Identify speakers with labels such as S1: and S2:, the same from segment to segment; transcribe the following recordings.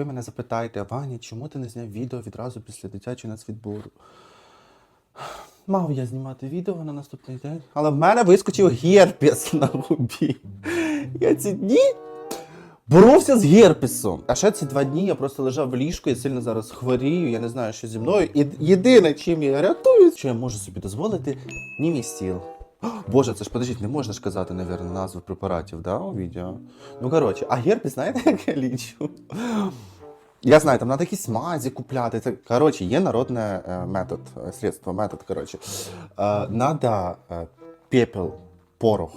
S1: Ви мене запитаєте, Ваня, чому ти не зняв відео відразу після дитячого нацвідбору? Мав я знімати відео на наступний день, але в мене вискочив герпес на губі. Я ці дні боровся з герпесом. А ще ці два дні я просто лежав в ліжку, я сильно зараз хворію, я не знаю, що зі мною. І єдине, чим я рятуюсь, що я можу собі дозволити, німістіл. Боже, це ж подождіть, не можна ж казати, навірно, назви препаратів, да, у відео. Ну, коротше, а герпес, знаєте, як я лічу? Я знаю, там треба якісь мазі купляти. Це, коротше, є народне е, метод, е, средство, метод, коротше. Е, надо пепел, порох,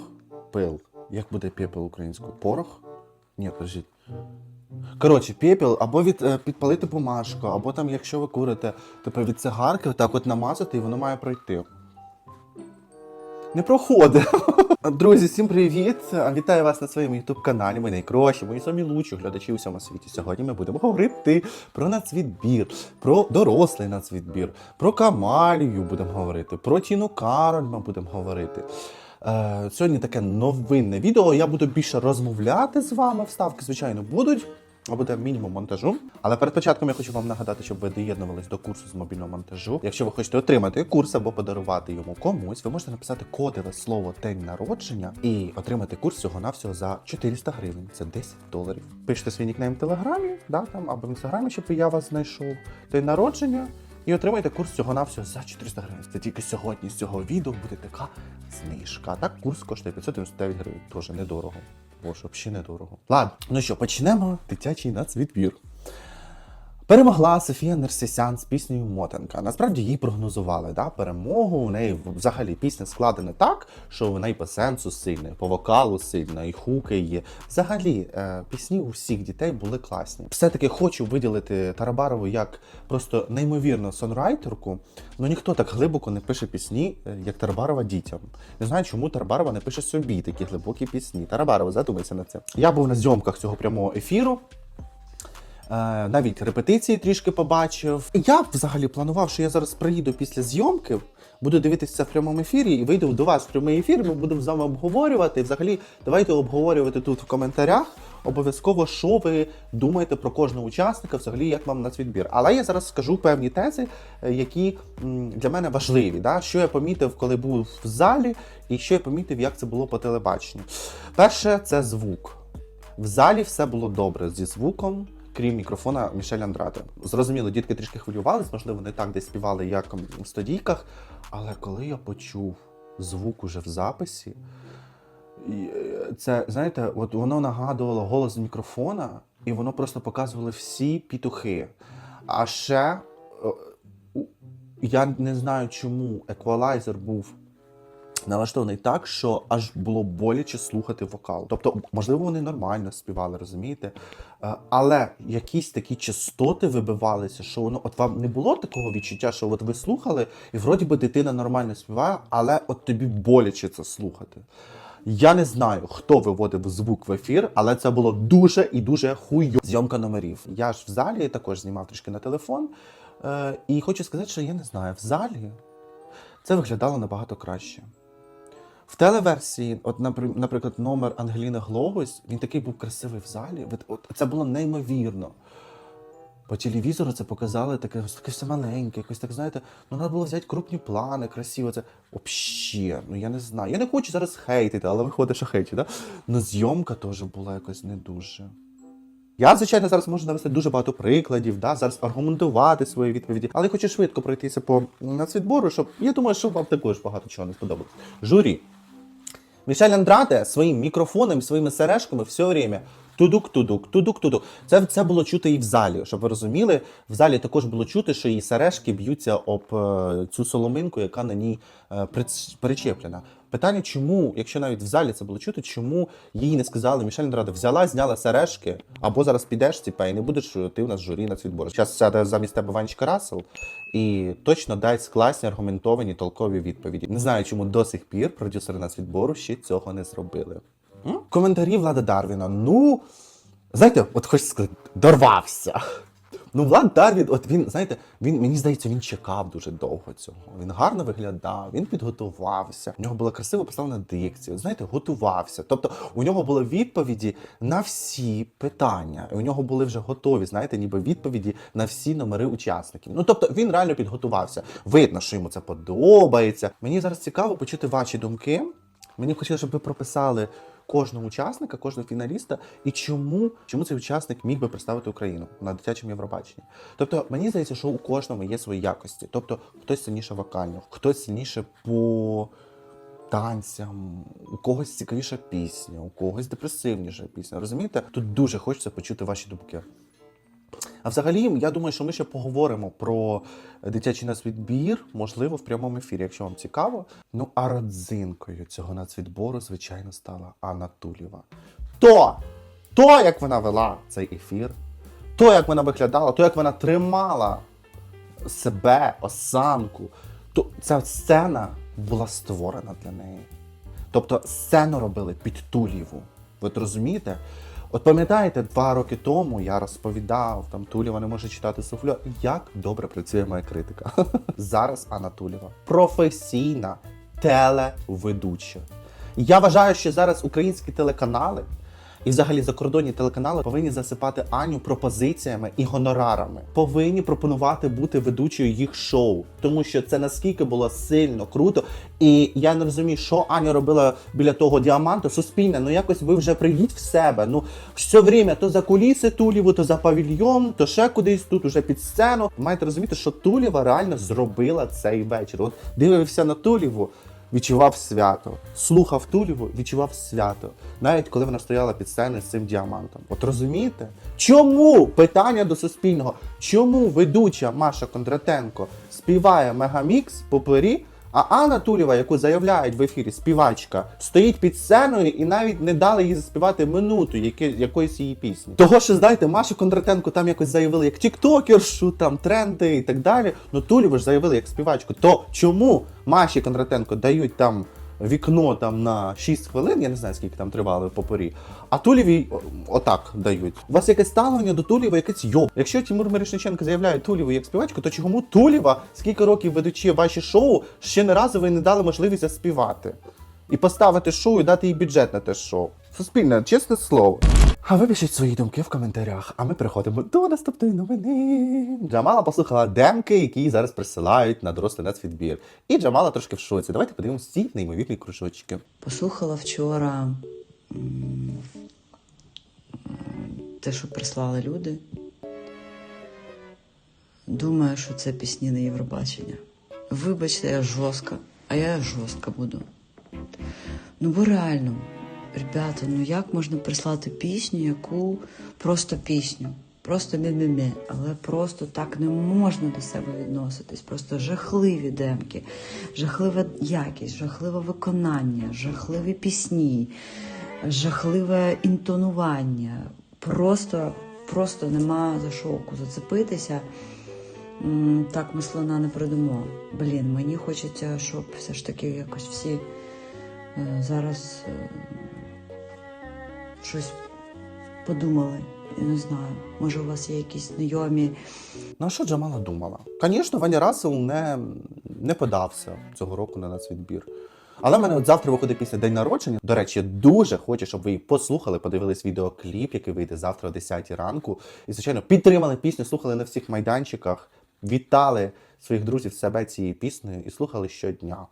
S1: пил. Як буде пепел українською? Порох? Ні, подождіть. Коротше, пепел, або від, підпалити бумажку, або там, якщо ви курите, типу від цигарки, так от намазати, і воно має пройти. Не проходить. Друзі, всім привіт! Вітаю вас на своєму youtube каналі. Ми найкращі, мої самі лучші глядачі у всьому світі. Сьогодні ми будемо говорити про нацвідбір, про дорослий нацвідбір, про Камалію будемо говорити, про Тіну Кароль ми будемо говорити. Е, сьогодні таке новинне відео. Я буду більше розмовляти з вами. Вставки, звичайно, будуть. Буде мінімум монтажу. Але перед початком я хочу вам нагадати, щоб ви доєднувались до курсу з мобільного монтажу. Якщо ви хочете отримати курс або подарувати йому комусь, ви можете написати кодове слово день народження і отримати курс всього навсього за 400 гривень. Це 10 доларів. Пишете свій нікнейм в телеграмі, да, там або в інстаграмі, щоб я вас знайшов. День народження. І отримайте курс всього навсього за 400 гривень. Це тільки сьогодні з цього відео буде така знижка. Так курс коштує 599 гривень. Теж недорого. Боже, взагалі недорого. Ладно, ну що, почнемо дитячий нацвідбір. Перемогла Софія Нерсесян з піснею Мотанка. Насправді їй прогнозували да, перемогу. У неї взагалі пісня складена так, що вона і по сенсу сильна, по вокалу сильна, і хуки є. Взагалі, е, пісні у всіх дітей були класні. Все-таки хочу виділити Тарабарову як просто неймовірну сонрайтерку. Ну ніхто так глибоко не пише пісні, е, як Тарабарова дітям. Не знаю, чому Тарабарова не пише собі такі глибокі пісні. Тарабарова, задумайся на це. Я був на зйомках цього прямого ефіру. Е, навіть репетиції трішки побачив. Я взагалі планував, що я зараз приїду після зйомки, буду дивитися в прямому ефірі і вийду до вас в прямий ефір. Ми будемо з вами обговорювати. Взагалі, давайте обговорювати тут в коментарях. Обов'язково, що ви думаєте про кожного учасника, взагалі, як вам нацвідбір. Але я зараз скажу певні тези, е, які для мене важливі. Да? Що я помітив, коли був в залі, і що я помітив, як це було по телебаченню. Перше, це звук. В залі все було добре зі звуком, крім мікрофона Мішель Андрате. Зрозуміло, дітки трішки хвилювались, можливо, не так десь співали, як в студійках. Але коли я почув звук уже в записі, е, це, знаєте, от воно нагадувало голос мікрофона, і воно просто показувало всі пітухи. А ще е, я не знаю, чому еквалайзер був налаштований так, що аж було боляче слухати вокал. Тобто, можливо, вони нормально співали, розумієте? Е, Але якісь такі частоти вибивалися, що воно от вам не було такого відчуття, що от ви слухали, і вроді би дитина нормально співає, але от тобі боляче це слухати. Я не знаю, хто виводив звук в ефір, але це було дуже і дуже хуйо. Зйомка номерів. Я ж в залі також знімав трішки на телефон. Е, і хочу сказати, що я не знаю, в залі це виглядало набагато краще. В телеверсії, от, наприклад, номер Ангеліни Глогось, він такий був красивий в залі. От, це було неймовірно. По телевізору це показали таке, таке все маленьке, якось так, знаєте, ну треба було взяти крупні плани, красиво. Це Вообще, ну я не знаю. Я не хочу зараз хейтити, але виходить, що хейтю, да? Ну зйомка теж була якось не дуже. Я, звичайно, зараз можу навести дуже багато прикладів, да, зараз аргументувати свої відповіді, але хочу швидко пройтися по нацвідбору, щоб я думаю, що вам також багато чого не сподобалось. Журі. Мішель Андраде своїм мікрофоном, своїми сережками все время тудук-тудук, тудук-тудук. Це, це було чути і в залі, щоб ви розуміли. В залі також було чути, що її сережки б'ються об е, цю соломинку, яка на ній е, причеплена. Питання, чому, якщо навіть в залі це було чути, чому їй не сказали, Мішель Андраде взяла, зняла сережки, або зараз підеш, типа, і не будеш е, ти у нас журі на цвітбору. Зараз сяде замість тебе Ванечка Рассел і точно дасть класні, аргументовані, толкові відповіді. Не знаю, чому до сих пір продюсери на відбору ще цього не зробили. М? Коментарі Влада Дарвіна. Ну, знаєте, от хочу сказати, дорвався. Ну, Влад Дарвід, от він, знаєте, він мені здається, він чекав дуже довго цього. Він гарно виглядав, він підготувався. У нього була красиво поставлена дикція. Знаєте, готувався. Тобто у нього були відповіді на всі питання. У нього були вже готові, знаєте, ніби відповіді на всі номери учасників. Ну тобто він реально підготувався. Видно, що йому це подобається. Мені зараз цікаво почути ваші думки. Мені хотілося, щоб ви прописали кожного учасника, кожного фіналіста, і чому, чому цей учасник міг би представити Україну на дитячому Євробаченні. Тобто, мені здається, що у кожного є свої якості. Тобто, хтось сильніше вокально, хтось сильніше по танцям, у когось цікавіша пісня, у когось депресивніша пісня. Розумієте? Тут дуже хочеться почути ваші думки. А взагалі, я думаю, що ми ще поговоримо про дитячий нацвідбір, можливо, в прямому ефірі, якщо вам цікаво. Ну, а родзинкою цього нацвідбору, звичайно, стала Анна Тулєва. То, то, як вона вела цей ефір, то, як вона виглядала, то, як вона тримала себе, осанку, то ця сцена була створена для неї. Тобто сцену робили під Тулєву. Ви розумієте? От пам'ятаєте, два роки тому я розповідав, там Тулєва не може читати суфльо, як добре працює моя критика. Зараз Анна Тулєва професійна телеведуча. Я вважаю, що зараз українські телеканали і взагалі закордонні телеканали повинні засипати Аню пропозиціями і гонорарами. Повинні пропонувати бути ведучою їх шоу, тому що це наскільки було сильно круто. І я не розумію, що Аня робила біля того діаманту. Суспільне, ну якось ви вже прийдіть в себе. Ну все время то за куліси Туліву, то за павільйон, то ще кудись тут, уже під сцену. Маєте розуміти, що Тулєва реально зробила цей вечір. От дивився на Тулєву відчував свято. Слухав Тулєву, відчував свято. Навіть коли вона стояла під сценою з цим діамантом. От розумієте? Чому питання до Суспільного? Чому ведуча Маша Кондратенко співає мегамікс попері? А Анна Турєва, яку заявляють в ефірі співачка, стоїть під сценою і навіть не дали їй заспівати минуту яке- якоїсь її пісні. Того, що знаєте, Машу Кондратенко там якось заявили як тіктокершу, там тренди і так далі. Ну Тулєву ж заявили як співачку. То чому Маші Кондратенко дають там вікно там на 6 хвилин, я не знаю, скільки там тривали по порі, а Тулєвій отак дають. У вас якесь ставлення до Тулєва, якесь йоб. Якщо Тимур Мирошниченко заявляє Тулєву як співачку, то чому Тулєва, скільки років ведучи ваші шоу, ще не разу ви не дали можливість заспівати? І поставити шоу і дати їй бюджет на те шоу. Суспільне, чесне слово. А ви пишіть свої думки в коментарях, а ми переходимо до наступної новини. Джамала послухала демки, які зараз присилають на дорослий нацвідбір. І Джамала трошки в шоці. Давайте подивимось ці неймовірні кружочки.
S2: Послухала вчора те, що прислали люди. Думаю, що це пісні на Євробачення. Вибачте, я жорстка, а я жорстка буду. Ну, бо реально, ребята, ну як можна прислати пісню, яку просто пісню, просто мі-мі-мі, але просто так не можна до себе відноситись. Просто жахливі демки, жахлива якість, жахливе виконання, жахливі пісні, жахливе інтонування. Просто, просто нема за шоку зацепитися. Так ми слона не продамо. Блін, мені хочеться, щоб все ж таки якось всі е, зараз е, щось подумали. Я не знаю. Може, у вас є якісь знайомі.
S1: Ну а що Джамала думала? Звісно, Ваня Расел не, не подався цього року на нацвідбір. Але в мене от завтра виходить після день народження. До речі, я дуже хочу, щоб ви її послухали, подивились відеокліп, який вийде завтра о 10 ранку. І, звичайно, підтримали пісню, слухали на всіх майданчиках, вітали своїх друзів себе цією піснею і слухали щодня.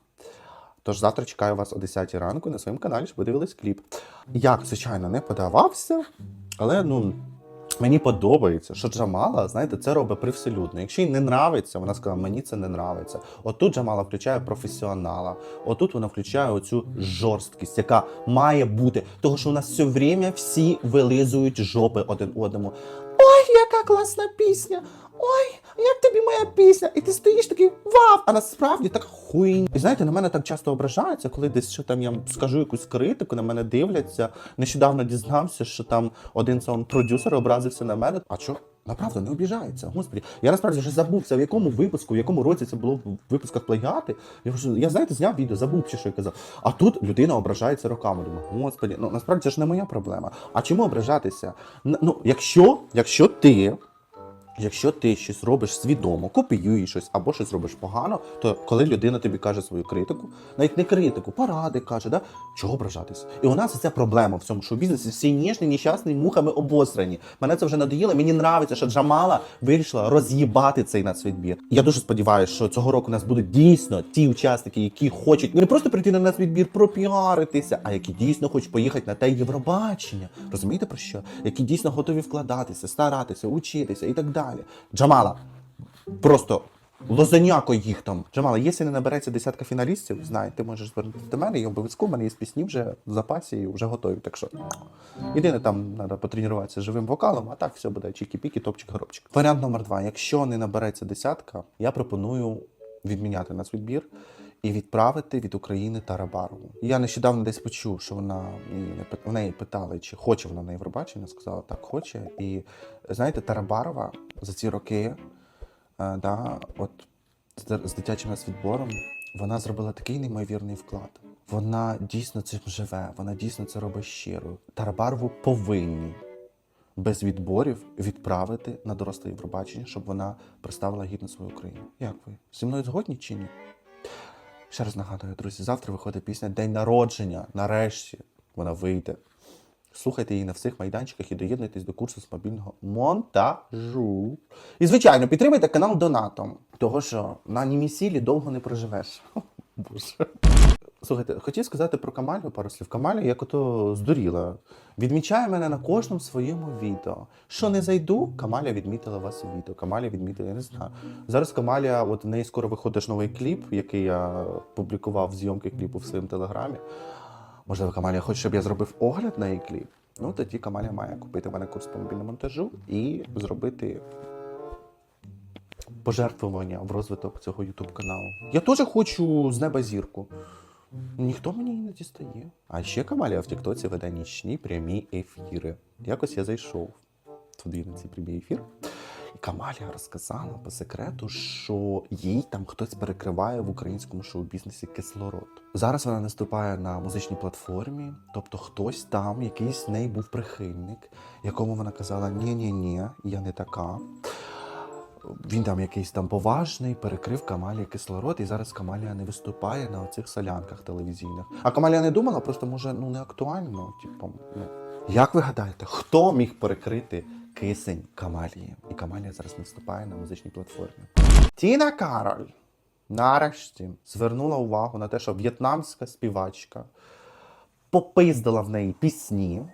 S1: Тож завтра чекаю вас о 10 ранку на своєму каналі, щоб ви дивились кліп. Як, звичайно, не подавався, але ну. Мені подобається, що Джамала, знаєте, це робить привселюдно. Якщо їй не нравиться, вона сказала, мені це не нравиться. Отут Джамала включає професіонала. Отут вона включає оцю жорсткість, яка має бути. Того, що у нас все время всі вилизують жопи один одному. Ой, яка класна пісня! Ой, як тобі моя пісня? І ти стоїш такий вау! А насправді так хуйня. І знаєте, на мене так часто ображаються, коли десь що там я скажу якусь критику, на мене дивляться. Нещодавно дізнався, що там один саунд-продюсер образився на мене. А що? Направду не обіжається. Господі, я насправді вже забувся, в якому випуску, в якому році це було в випусках плагіати. Я вже я знаєте, зняв відео, забув ще, що я казав. А тут людина ображається роками. Думаю, господі, ну насправді це ж не моя проблема. А чому ображатися? Ну, якщо, якщо ти Якщо ти щось робиш свідомо, копіюєш щось або щось робиш погано, то коли людина тобі каже свою критику, навіть не критику, поради каже, да? чого ображатись? І у нас це проблема в цьому шоу-бізнесі. Всі ніжні, нещасні, мухами обосрані. Мене це вже надоїло. Мені нравиться, що Джамала вирішила роз'їбати цей нацвідбір. Я дуже сподіваюся, що цього року у нас будуть дійсно ті учасники, які хочуть не просто прийти на нацвідбір, пропіаритися, а які дійсно хочуть поїхати на те Євробачення. Розумієте про що? Які дійсно готові вкладатися, старатися, учитися і так далі. Джамала, просто лозаняко їх там. Джамала, якщо не набереться десятка фіналістів, знай, ти можеш звернутися до мене і обов'язково в мене є пісні вже в запасі і вже готові. Так що єдине там треба потренуватися живим вокалом, а так все буде чікі-пікі, топчик, горобчик. Варіант номер два. Якщо не набереться десятка, я пропоную відміняти нацвідбір і відправити від України Тарабарову. Я нещодавно десь почув, що вона в неї питали, чи хоче вона на Євробачення. Сказала, так хоче. І знаєте, Тарабарова за ці роки, е, да, от з, дитячим нацвідбором, вона зробила такий неймовірний вклад. Вона дійсно цим живе, вона дійсно це робить щиро. Тарабарову повинні без відборів відправити на доросле Євробачення, щоб вона представила гідно свою Україну. Як ви? Зі мною згодні чи ні? Ще раз нагадую, друзі, завтра виходить пісня День народження. Нарешті вона вийде. Слухайте її на всіх майданчиках і доєднуйтесь до курсу з мобільного монтажу. І, звичайно, підтримайте канал донатом, того що на німісілі довго не проживеш. Боже. Слухайте, хотів сказати про Камалю пару слів. Камаля, як ото здуріла. Відмічає мене на кожному своєму відео. Що не зайду, Камаля відмітила вас у відео. Камаля відмітила, я не знаю. Зараз Камаля, от в неї скоро виходить новий кліп, який я публікував зйомки кліпу в своєму телеграмі. Можливо, Камаля хоче, щоб я зробив огляд на її кліп. Ну, тоді Камаля має купити в мене курс по мобільному монтажу і зробити пожертвування в розвиток цього Ютуб каналу. Я теж хочу з неба зірку. Ніхто мені її не дістає. А ще Камалія в Тіктоці веде нічні прямі ефіри. Якось я зайшов туди на цей прямий ефір. І Камалія розказала по секрету, що їй там хтось перекриває в українському шоу-бізнесі кислород. Зараз вона наступає на музичній платформі, тобто хтось там, якийсь з неї був прихильник, якому вона казала: ні-ні-ні, я не така. Він там якийсь там поважний, перекрив Камалії кислород, і зараз Камалія не виступає на оцих солянках телевізійних. А Камалія не думала, просто може ну не актуально. Типу, ну. Як ви гадаєте, хто міг перекрити кисень Камалії? І Камалія зараз не виступає на музичній платформі. Тіна Кароль нарешті звернула увагу на те, що в'єтнамська співачка попиздила в неї пісні.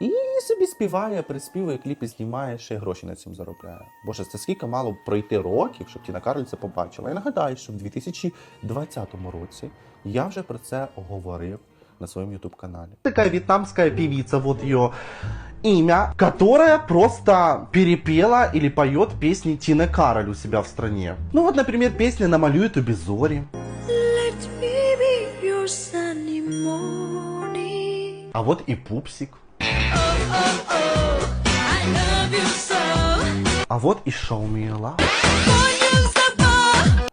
S1: І собі співає, приспівує, кліпи знімає, ще й гроші на цьому заробляє. Боже, це скільки мало пройти років, щоб Тіна Кароль це побачила. Я нагадаю, що в 2020 році я вже про це говорив на своем YouTube-канале. Такая вьетнамская певица, вот ее имя, которая просто перепела или поет песни Тины Кароль у себя в стране. Ну вот, например, песня «Намалюю тобі зорі»,
S3: Let me be your sunny morning.
S1: а вот и «Пупсик», а вот і «Show me love».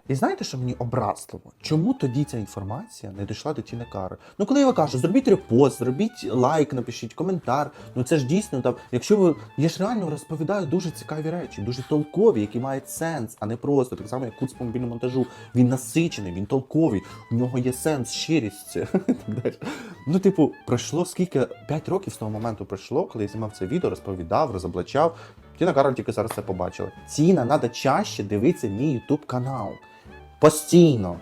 S1: І знаєте, що мені образливо? Чому тоді ця інформація не дійшла до Тіни Кари? Ну, коли я вам кажу, зробіть репост, зробіть лайк, напишіть коментар. Ну це ж дійсно там, якщо ви. Я ж реально розповідаю дуже цікаві речі, дуже толкові, які мають сенс, а не просто так само, як курс по мобільному монтажу. Він насичений, він толковий, у нього є сенс, щирість. Ну, типу, пройшло скільки? 5 років з того моменту пройшло, коли я знімав це відео, розповідав, розоблачав. Тіна Кароль тільки зараз це побачила. Ціна, треба чаще дивитися мій YouTube канал. Постійно.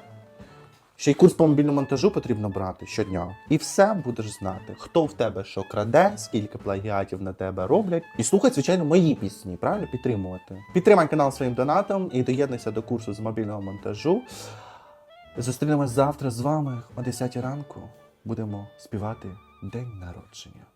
S1: Ще й курс по мобільному монтажу потрібно брати щодня. І все будеш знати, хто в тебе що краде, скільки плагіатів на тебе роблять. І слухай, звичайно, мої пісні, правильно? Підтримувати. Підтримай канал своїм донатом і доєднуйся до курсу з мобільного монтажу. Зустрінемось завтра з вами о 10 ранку. Будемо співати День народження.